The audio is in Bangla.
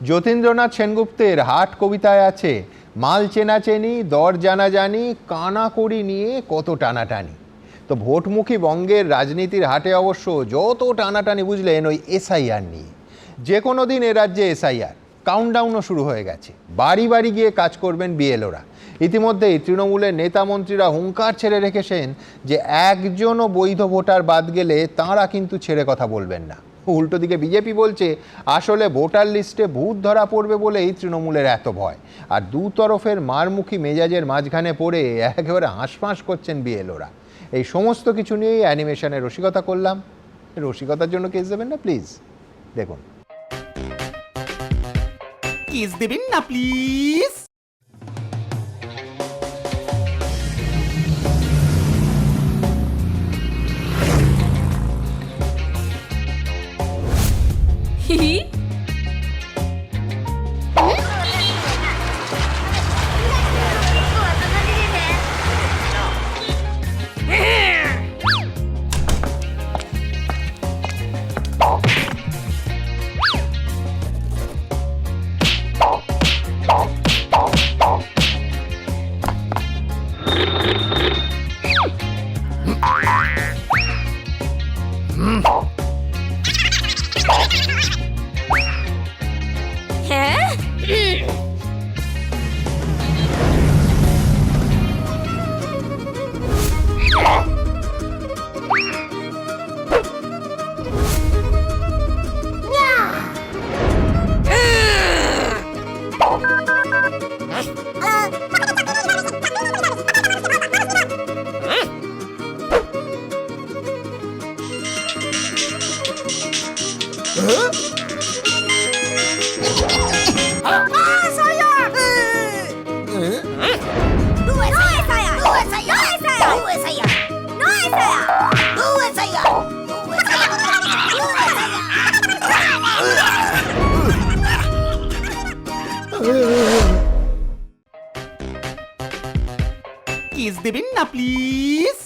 যতীন্দ্রনাথ সেনগুপ্তের হাট কবিতায় আছে, মাল চেনাচেনি, দর জানাজানি, কানাকড়ি নিয়ে কত টানাটানি। তো ভোটমুখী বঙ্গের রাজনীতির হাটে অবশ্য যত টানাটানি বুঝলেন ওই এসআইআর নিয়ে। যে কোনো দিন এ রাজ্যে এসআইআর কাউন্টডাউনও শুরু হয়ে গেছে। বাড়ি বাড়ি গিয়ে কাজ করবেন বিএলওরা। ইতিমধ্যেই তৃণমূলের নেতা মন্ত্রীরা হুঙ্কার ছেড়ে রেখেছেন যে একজনও বৈধ ভোটার বাদ গেলে তাঁরা কিন্তু ছেড়ে কথা বলবেন না। উল্টো দিকে বিজেপি বলছে, আসলে ভোটার লিস্টে ভূত ধরা পড়বে বলেই তৃণমূলের এত ভয়। আর দু তরফের মারমুখী মেজাজের মাঝখানে পড়ে একেবারে হাঁসফাঁস করছেন বিএলওরা। এই সমস্ত কিছু নিয়েই অ্যানিমেশনের রসিকতা করলাম। রসিকতার জন্য কেস দেবেন না, প্লিজ? দেখুন। কিস দেবেন না, please? 히히. 음. কিস দেবেন না প্লিজ